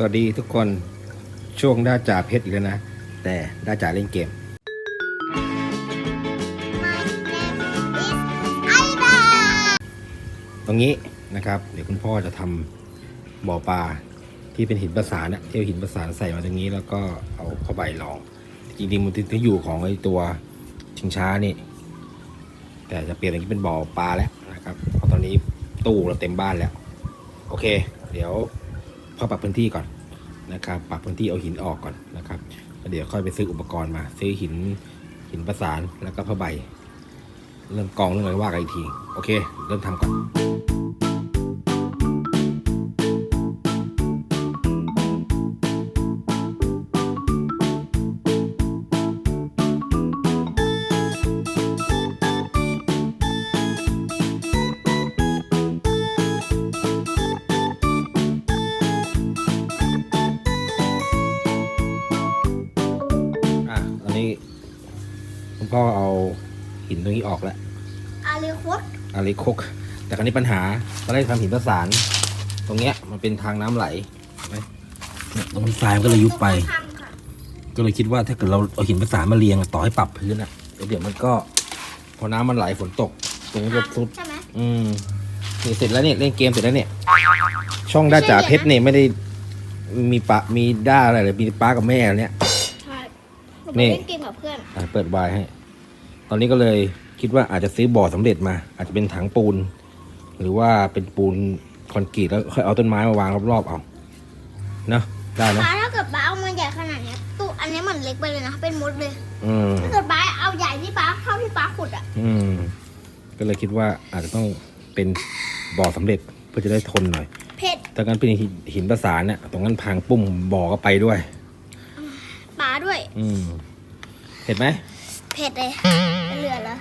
สวัสดีทุกคนช่วงด้าจ่าเพชรเลยนะ แต่ด้าจ่าเล่นเกม ตรงนี้นะครับ เดี๋ยวคุณพ่อจะทำบ่อปลาที่เป็นหินประสานนะที่เอาหินประสานใส่มาตรงนี้แล้วก็เอาผ้าใบรอง จริงๆมันจะอยู่ของไอ้ตัวชิงช้านี่ แต่จะเปลี่ยนอย่างนี้เป็นบ่อปลาแล้วนะครับเพราะตอนนี้ตู้เราเต็มบ้านแล้ว โอเค เดี๋ยว พ่อปรับพื้นที่ก่อนนะครับ ปรับพื้นที่เอาหินออกก่อนนะครับเดี๋ยวค่อยไปซื้ออุปกรณ์มา ซื้อหินหินประสานแล้วก็ผ้าใบ เริ่มกองเรื่องอะไรว่ากันอีกที โอเค เริ่มทำก่อน พ่อเอาหินตรงนี้ออกแล้วอาลีคุดอาริโคก แต่คราวนี้ปัญหาตอนแรกทำหินประสาน ตรงเนี้ยมันเป็นทางน้ำไหลเห็นไหมเนี่ยตรงนี้ทรายมันก็เลยยุบไป ทำค่ะก็เลยคิดว่าถ้าเกิดเราเอาหินประสานมาเรียงต่อให้ปรับพื้นอะเดี๋ยวเดี๋ยวมันก็พอน้ำมันไหลฝนตกตรงนี้จะซุด ใช่ไหม อืมนี่เสร็จแล้วเนี่ยเล่นเกมเสร็จแล้วเนี่ย ช่องด้าจ่าเพชรเนี่ยไม่ได้มีปะมีด้าอะไรเลยมีป้ากับแม่เนี่ย ใช่ผมนี่ไปเล่นเกมกับเพื่อน อะเปิดวายให้ ตอนนี้ก็เลยคิดว่าอาจจะซื้อบ่อสำเร็จมา อาจจะเป็นถังปูน หรือว่าเป็นปูนคอนกรีตแล้วค่อยเอาต้นไม้มาวางรอบๆเอาเนอะได้เนอะป้าถ้าเกิดป้าเอามันใหญ่ขนาดเนี้ยตู้อันนี้เหมือนเล็กไปเลยนะเป็นมดเลยอืมถ้าเกิดป้าเอาใหญ่ที่ป้าเท่าที่ป้าขุดอะอืมก็เลยคิดว่าอาจจะต้องเป็นบ่อสำเร็จเพื่อจะได้ทนหน่อยเผ็ดแต่การเป็นหินหินประสานเนี่ยตรงนั้นพังปุ้มบ่อก็ไปด้วยป้าด้วย อืมเห็นไหม เผ็ดเลยเหลือแล้ว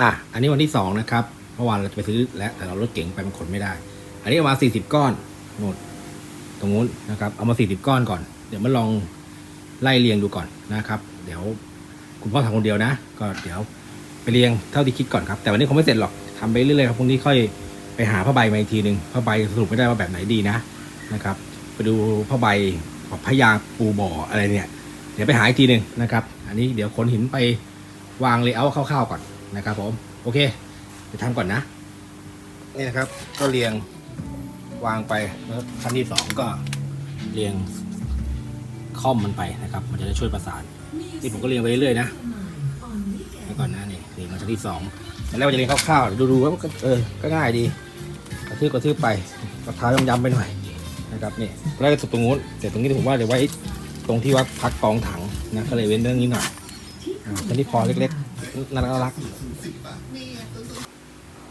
อะ อันนี้วันที่สองนะครับ เมื่อวานเราจะไปซื้อแล้วแต่เรารถเก๋งไปมันขนไม่ได้ อันนี้เอามาสี่สิบก้อนโน่นตรงนู้นนะครับ เอามาสี่สิบก้อนก่อน เดี๋ยวมาลองไล่เรียงดูก่อนนะครับ เดี๋ยวคุณพ่อทำคนเดียวนะ ก็เดี๋ยวไปเรียงเท่าที่คิดก่อนครับ แต่วันนี้คงไม่เสร็จหรอกทำไปเรื่อยๆครับพรุ่งนี้ค่อยไปหาผ้าใบมาอีกทีหนึ่งผ้าใบสรุปไม่ได้ว่าแบบไหนดีนะนะครับ ไปดูผ้าใบพยางปูบ่ออะไรเนี่ย เดี๋ยวไปหาอีกทีหนึ่งนะครับ อันนี้เดี๋ยวขนหินไปวางเลเยอร์คร่าวๆก่อนนะครับผม โอเคไปทำก่อนนะ นี่นะครับก็เรียงวางไปแล้วขั้นที่สองก็เรียงค่อมมันไปนะครับ มันจะได้ช่วยประสาน นี่ผมก็เรียงไปเรื่อยๆนะแล้วก่อนนะนี่เรียงมาชั้นที่สองแล้วจะเรียงคร่าวๆดูๆว่ามันก็เออก็ง่ายดีกระทืบกระทืบไปกระท้ายำๆไปหน่อย นะครับนี่แรกก็สุดตรงนู้นแต่ตรงนี้ผมว่าเดี๋ยวไว้ตรงที่ว่าพักกองถังนะก็เลยเว้นเรื่องนี้หน่อยอ่าตอนนี้พอเล็กๆน่ารักๆ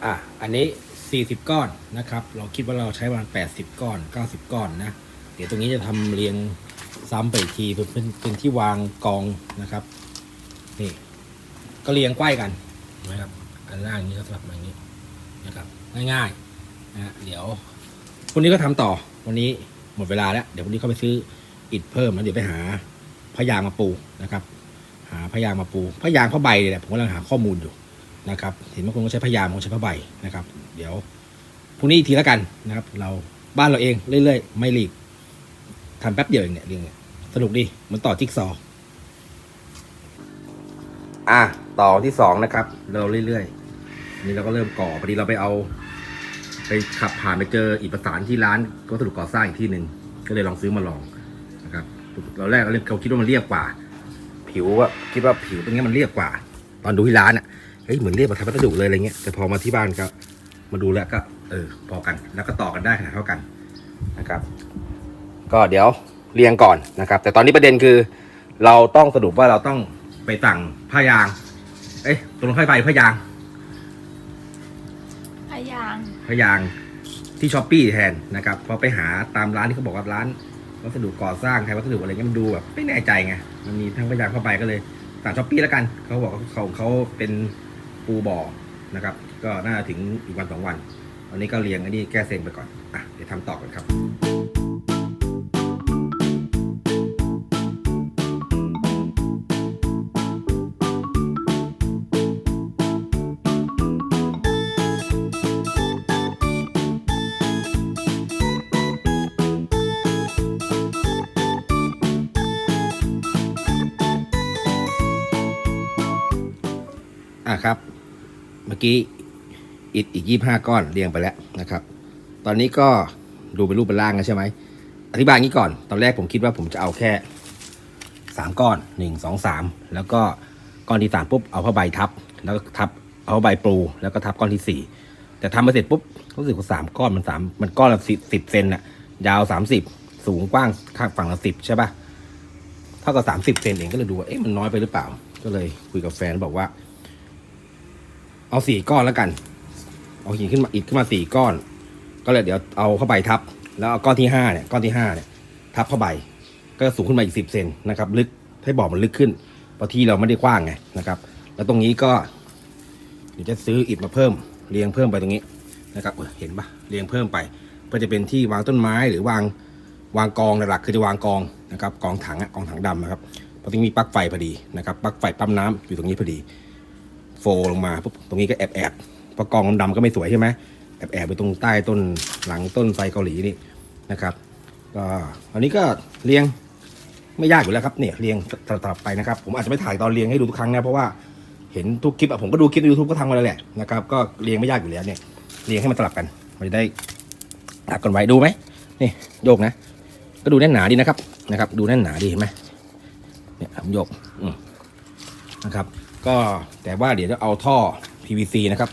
อะอันนี้ 40 ก้อนนะครับ เราคิดว่าเราใช้ประมาณ80 ก้อน 90 ก้อนนะ เดี๋ยวตรงนี้จะทำเรียงซ้ำไปอีกทีเป็นเป็นเป็นที่วางกองนะครับนี่ก็เรียงใกล้กันนะครับอันล่างนี้ก็สลับมาอย่างนี้นะครับ ง่ายๆนะเดี๋ยวพรุ่งนี้ก็ทำต่อ วันนี้หมดเวลาแล้ว เดี๋ยวพรุ่งนี้เขาไปซื้ออิฐเพิ่มแล้วเดี๋ยวไปหาพยางมาปูนะครับ หาพยางมาปูพยางผ้าใบเนี่ยแหละผมกำลังหาข้อมูลอยู่นะครับ เห็นบางคนก็ใช้พยางบางคนใช้ผ้าใบนะครับ เดี๋ยวพรุ่งนี้อีกทีแล้วกันนะครับ เราบ้านเราเองเรื่อยๆ ไม่รีบทำแป๊บเดียวเองเนี่ยเรื่องเนี่ยสนุกดีมันต่อจิ๊กซอว์อะต่อที่สองนะครับ เราเรื่อยๆนนี้เราก็เริ่มก่อพอดีเราไปเอา ไปขับผ่านไปเจออิฐประสานที่ร้านวัสดุก่อสร้างอีกที่หนึ่งก็เลยลองซื้อมาลองนะครับเราแรกเราเรียกเขาคิดว่ามันเรียบกว่า ผิวอะคิดว่าผิวตรงนี้มันเรียบกว่า ตอนดูที่ร้านอะเฮ้ยเหมือนเรียบแบบทำวัสดุเลยอะไรเงี้ยแต่พอมาที่บ้านก็มาดูแล้วก็ เออพอกันแล้วก็ต่อกันได้ขนาดเท่ากันนะครับ ก็เดี๋ยวเรียงก่อนนะครับ แต่ตอนนี้ประเด็นคือ เราต้องสรุปว่าเราต้องไปสั่งผ้ายาง เอ้ยตรงผ้าใบผ้ายางางพยางที่ช้อปปี้แทนนะครับพอไปหาตามร้านที่เขาบอกว่าร้านวัสดุก่อสร้างไทยวัสดุอะไรเงี้ยมันดูแบบไม่แน่ใจไงมันมีทั้งพยางเข้าไปก็เลยสั่งช้อปปี้แล้วกันเขาบอกเขาเขาเป็นปูบ่อนะครับ ก็น่าจะถึงอีกวันสองวันวันนี้ก็เรียงอันนี้แก้เซ็งไปก่อนอะเดี๋ยวทำต่อกันครับ อะครับ เมื่อกี้อิฐอีกยี่ห้าก้อนเรียงไปแล้วนะครับ ตอนนี้ก็ดูเป็นรูปเป็นร่างแล้วใช่ไหมอธิบายงี้ก่อน ตอนแรกผมคิดว่าผมจะเอาแค่สามก้อนหนึ่งสองสามแล้วก็ก้อนที่สามปุ๊บเอาผ้าใบทับ แล้วก็ทับเอาผ้าใบปูแล้วก็ทับก้อนที่สี่แต่ทำมาเสร็จปุ๊บรู้สึกว่าสามก้อนมันสามมันก้อนละสิบสิบเซนน่ะยาวสามสิบสูงกว้างข้างฝั่งละสิบใช่ปะเท่ากับสามสิบเซนเองก็เลยดูว่าเอ๊ะมันน้อยไปหรือเปล่า ก็เลยคุยกับแฟนบอกว่า เอาสี่ก้อนแล้วกัน เอาหินขึ้นมาอิฐขึ้นมาสี่ก้อน ก็เลยเดี๋ยวเอาเข้าใบทับ แล้วเอาก้อนที่ห้าเนี่ยก้อนที่ห้าเนี่ยทับเข้าใบก็สูงขึ้นมาอีกสิบเซนนะครับ ลึกให้บ่อมันลึกขึ้นเพราะที่เราไม่ได้กว้างไงนะครับ แล้วตรงนี้ก็เดี๋ยวจะซื้ออิฐมาเพิ่มเรียงเพิ่มไปตรงนี้นะครับเออเห็นปะเรียงเพิ่มไปเพื่อจะเป็นที่วางต้นไม้หรือวางวางกองหลักคือจะวางกองนะครับกองถังอะกองถังดำนะครับเพราะตรงนี้มีปลั๊กไฟพอดีนะครับปลั๊กไฟปั๊มน้ำอยู่ตรงนี้พอดี ฟลงมาปุ๊บตรงนี้ก็แอบแอบเพราะกองดำๆก็ไม่สวยใช่ไหมแอบแอบไปตรงใต้ต้นหลังต้นไทรเกาหลีนี่นะครับก็อันนี้ก็เรียงไม่ยากอยู่แล้วครับเนี่ยเรียงสลับไปนะครับ ผมอาจจะไม่ถ่ายตอนเรียงให้ดูทุกครั้งนะเพราะว่าเห็นทุกคลิปอะผมก็ดูคลิปในยูทูบก็ทำมาแล้วแหละนะครับก็เรียงไม่ยากอยู่แล้วเนี่ยเรียงให้มันสลับกันมันจะได้ตักกันไว้ดูไหมนี่โยกนะ ก็ดูแน่นหนาดีนะครับนะครับ ดูแน่นหนาดีเห็นไหมเนี่ยผมโยกอืมนะครับ ก็แต่ว่าเดี๋ยวจะเอาท่อ PVC นะครับ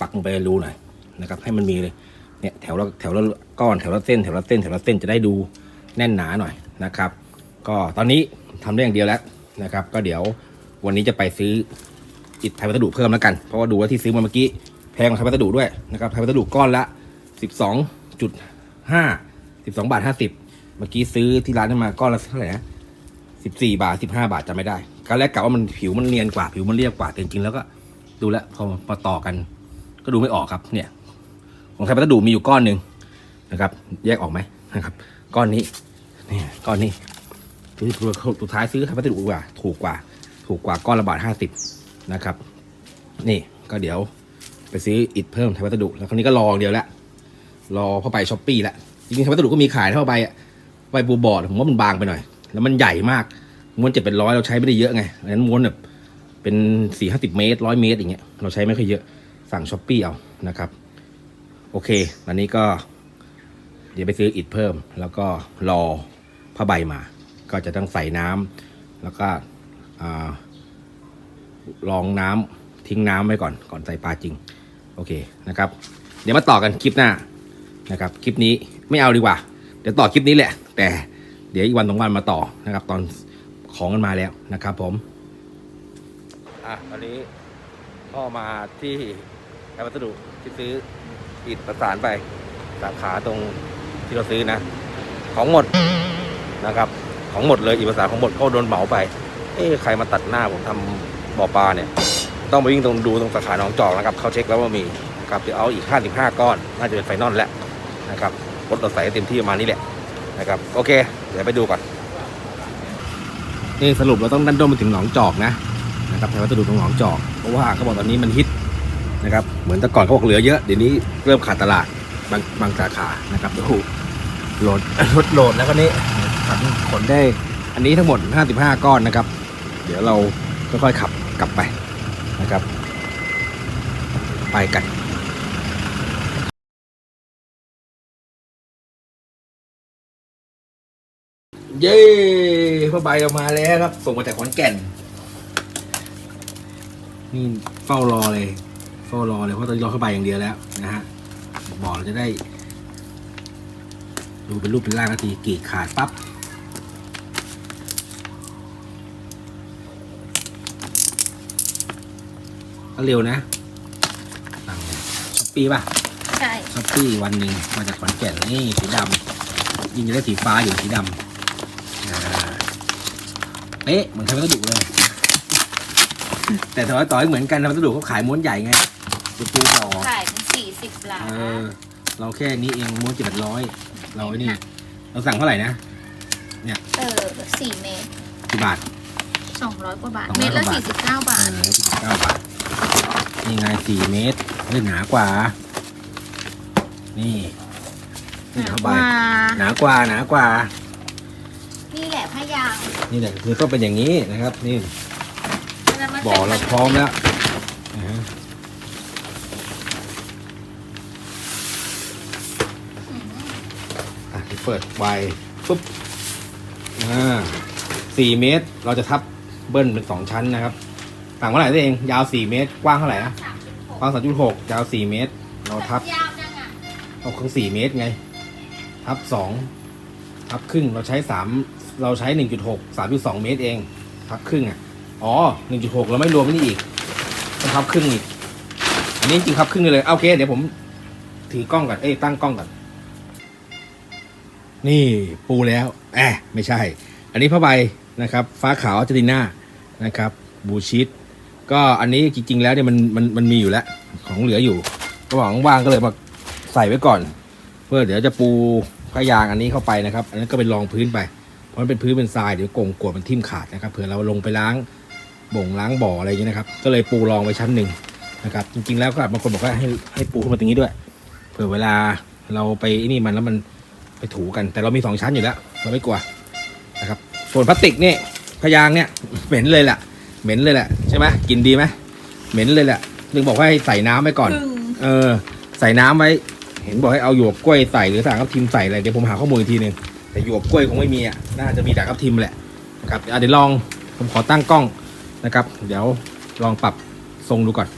ปักลงไปรูหน่อยนะครับ ให้มันมีเลยเนี่ยแถวละแถวละก้อนแถวละเส้นแถวละเส้นแถวละเส้นจะได้ดูแน่นหนาหน่อยนะครับ ก็ตอนนี้ทำได้อย่างเดียวแล้วนะครับ ก็เดี๋ยววันนี้จะไปซื้ออิฐไทยวัสดุเพิ่มแล้วกันเพราะว่าดูว่าที่ซื้อมาเมื่อกี้แพงกว่าไทยวัสดุด้วยนะครับไทยวัสดุก้อนละ 12.5 12บาท50 เมื่อกี้ซื้อที่ร้านนั้นมาก้อนละเท่าไหร่นะ 14บสี่บาท15บห้าบาทจำไม่ได้ก็แรกกะว่ามันผิวมันเนียนกว่าผิวมันเรียบกว่าแต่จริงๆ แล้วก็ดูแล้วพอมาต่อกัน ก็ดูไม่ออกครับ เนี่ย ของไทยพัสดุมีอยู่ก้อนหนึ่งนะครับ แยกออกไหมนะครับ ก้อนนี้นี่ก้อนนี้ซื้อตัวสุดท้ายซื้อไทยพัสดุดีกว่า ถูกกว่า ถูกกว่าก้อนละบาทห้าสิบนะครับ นี่ก็เดี๋ยวไปซื้ออิฐเพิ่มไทยพัสดุแล้วคราวนี้ก็รอเดียวละรอผ้าใบช้อปปี้ละจริงๆไทยพัสดุก็มีขายเท่าใบอะใบบูบอร์ดผมว่ามันบางไปหน่อย แล้วมันใหญ่มากม้วนเจ็ดเป็นร้อยเราใช้ไม่ได้เยอะไงอันนั้นม้วนแบบเป็นสี่ห้าสิบเมตรร้อยเมตรอย่างเงี้ยเราใช้ไม่ค่อยเยอะสั่งช้อปปี้เอานะครับ โอเคอันนี้ก็ เดี๋ยวไปซื้ออิฐเพิ่ม แล้วก็รอผ้าใบมา ก็จะต้องใส่น้ำแล้วก็ลองน้ำทิ้งน้ำไว้ก่อนก่อนใส่ปลาจริง โอเคนะครับ เดี๋ยวมาต่อกันคลิปหน้านะครับ คลิปนี้ไม่เอาดีกว่า เดี๋ยวต่อคลิปนี้แหละ แต่ เดี๋ยวอีกวันสองวันมาต่อนะครับ ตอนของกันมาแล้วนะครับผม อะตอนนี้ก็มาที่แอปวัสดุที่ซื้ออิดประสานไปสาขาตรงที่เราซื้อนะ ของหมดนะครับ ของหมดเลยอิดประสานของหมดก็โดนเหมาไป เอ๊ะใครมาตัดหน้าผมทำบ่อปลาเนี่ย ต้องไปวิ่งตรงดูตรงสาขาหนองจอกนะครับเขาเช็คแล้วว่ามีครับเดี๋ยวเอาอีก 55 ก้อน น่าจะเป็นไฟนอลแล้วนะครับรถเราใส่เต็มที่ประมาณนี้แหละ นะครับโอเค เดี๋ยวไปดูก่อนนี่สรุปเราต้องดันด้นไปถึงหนองจอกนะนะครับแถววัสดุตรงหนองจอกเพราะว่าเขาบอกตอนนี้มันฮิตนะครับเหมือนแต่ก่อนเขาบอกเหลือเยอะเดี๋ยวนี้เริ่มขาดตลาดบางบางสาขานะครับโอ้โหโหลดรถโหลดแล้วก็นี้ขับขนได้ อันนี้ทั้งหมด 55 ก้อนนะครับ เดี๋ยวเราค่อยๆขับกลับไปนะครับ ไปกัน เย้ผ้าใบออกมาแล้วครับ ส่งมาจากขอนแก่น นี่เฝ้ารอเลย เฝ้ารอเลยเพราะตอนนี้รอเข้าไปอย่างเดียวแล้วนะฮะบอกเราจะได้ ดูเป็นรูปเป็นร่างนาทีกรีดขาดปั๊บก็เร็วนะสั่งช้อปปี้ป่ะใช่ช้อปปี้วันหนึ่งมาจากขอนแก่นนี่สีดำยิ่งจะได้สีฟ้าอยู่สีดำอ่า เป๊ะเหมือนไทยวัสดุเลย แต่ต่อยต่อยเหมือนกันไทยวัสดุเขาขายม้วนใหญ่ไงตัวปูต่อขายเป็นสี่สิบล้านเออเราแค่นี้เองม้วนเจ็ดร้อยเราไอ้นี่ เราสั่งเท่าไหร่นะเออสี่เมตรกี่บาท สองร้อยกว่าบาทสองร้เมอยตรละกว่าบาทสี่สิบเก้าบาเอทอสิบเก้าบาทนี่ไงสี่เมตรเฮ้ยหนากว่า นี่นี่เข้าไปว่าหนากว่าหนากว่า นี่แหละพยางนี่แหละคือต้องเป็นอย่างนี้นะครับ นี่บ่อเราพร้อมแล้วนะฮะอะเปิดไวปุ๊บอ่าสี่เมตรเราจะทับเบิ้ลเป็นสองชั้นนะครับต่างเท่าไหร่ตัวเองยาวสี่เมตร กว้างเท่าไหร่นะกว้างสามจุดหกยาวสี่เมตร เราทับยาเอาครึ่งสี่เมตรไง ทับสองทับครึ่งเราใช้สาม เราใช้หนึ่งจุดหกสามจุดสองเมตรเองทับครึ่งอะ อ๋อหนึ่งจุดหกเราไม่รวมนี่อีกต้องทับครึ่งอีก อันนี้จริงๆทับครึ่งเลย โอเค เดี๋ยวผมถือกล้องก่อน เอ้ย ตั้งกล้องก่อน นี่ปูแล้วแอบไม่ใช่ อันนี้ผ้าใบนะครับ ฟ้าขาวอาร์เจนตินานะครับ บูชิดก็อันนี้จริง ๆ แล้วเนี่ยมันมันมันมีอยู่แล้ว ของเหลืออยู่ระหว่างว่างก็เลยมาใส่ไว้ก่อน เพื่อเดี๋ยวจะปูผ้ายางอันนี้เข้าไปนะครับ อันนั้นก็เป็นรองพื้นไป มันเป็นพื้นเป็นทรายเดี๋ยวโกงกวดมันทิ่มขาดนะครับเผื่อเราลงไปล้างบ่งล้างบ่ออะไรอย่างเงี้ยนะครับ ก็เลยปูรองไว้ชั้นหนึ่งนะครับ จริงๆแล้วก็บางคนบอกว่าให้ให้ปูขึ้นมาตรงนี้ด้วย เผื่อเวลาเราไปไอ้นี่มันแล้วมันไปถูกัน แต่เรามีสองชั้นอยู่แล้วเราไม่กลัวนะครับ ส่วนพลาสติกเนี่ยพยางเนี่ยเหม็นเลยแหละเหม็นเลยแหละใช่ไหมกินดีไหมเหม็นเลยแหละถึงบอกว่าให้ใส่น้ำไว้ก่อน เออ ใส่น้ำไว้ เห็นบอกให้เอาหยวกกล้วยใส่หรือด่างทับทิมใส่อะไรเดี๋ยวผมหาข้อมูลอีกทีหนึ่ง แต่หยวกกล้วยคงไม่มีอะน่าจะมีแต่ครับทิมแหละนะครับอะเดี๋ยวลองผมขอตั้งกล้องนะครับ เดี๋ยวลองปรับทรงดูก่อน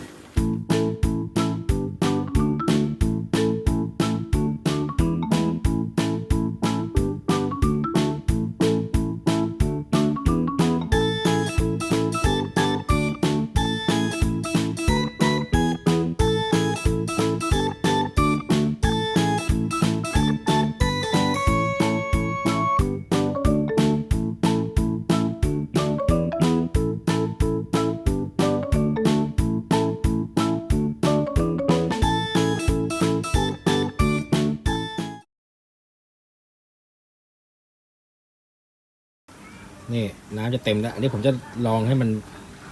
นี่น้ำจะเต็มแล้ว อันนี้ผมจะลองให้มัน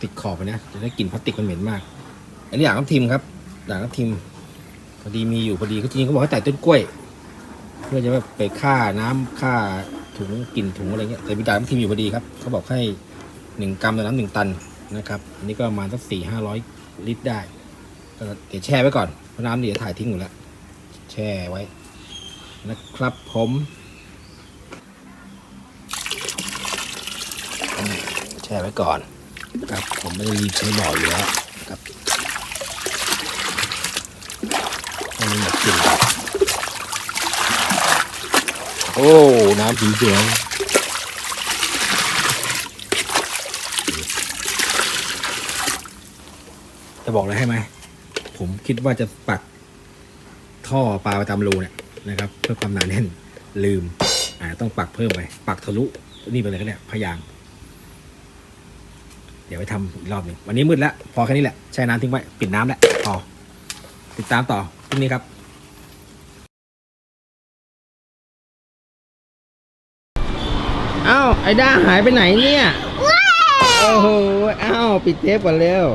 ติดขอบไปนะ จะได้กลิ่นพลาสติกมันเหม็นมาก อันนี้ด่างทับทิมครับด่างทับทิม พอดีมีอยู่พอดีก็จริงเขาบอกให้ใส่ต้นกล้วย เพื่อจะแบบไปฆ่าน้ำฆ่าถุงกลิ่นถุงอะไรเงี้ย แต่มีด่างทับทิมอยู่พอดีครับเขาบอกให้หนึ่งกรัมต่อน้ำหนึ่งตันนะครับ อันนี้ก็ประมาณสักสี่ห้าร้อยลิตรได้ก็เดี๋ยวแช่ไว้ก่อนเพราะน้ำเดี๋ยวถ่ายทิ้งอยู่แล้ว แช่ไว้นะครับผม แช่ไว้ก่อนครับผมไม่ได้รีบใช้บ่ออยู่แล้วครับให้มันหมดกลิ่นก่อนโอ้ น้ำสีเหลืองจะบอกอะไรให้ไหม ผมคิดว่าจะปักท่อปลาไปตามรูเนี่ยนะครับ เพื่อความหนาแน่นลืม อ่าต้องปักเพิ่มไป ปักทะลุนี่ไปเลยก็เนี่ยพยาง ดี๋ยวไปทำอีกรอบหนึ่งวันนี้มืดแล้ว พอแค่นี้แหละแช่น้ำทิ้งไว้ ปิดน้ำแล้วพอติดตามต่อพรุ่งนี้ครับอ้าวไอ้ด้าหายไปไหนเนี่ย โอ้โหอ้าวปิดเทปก่อนเร็ว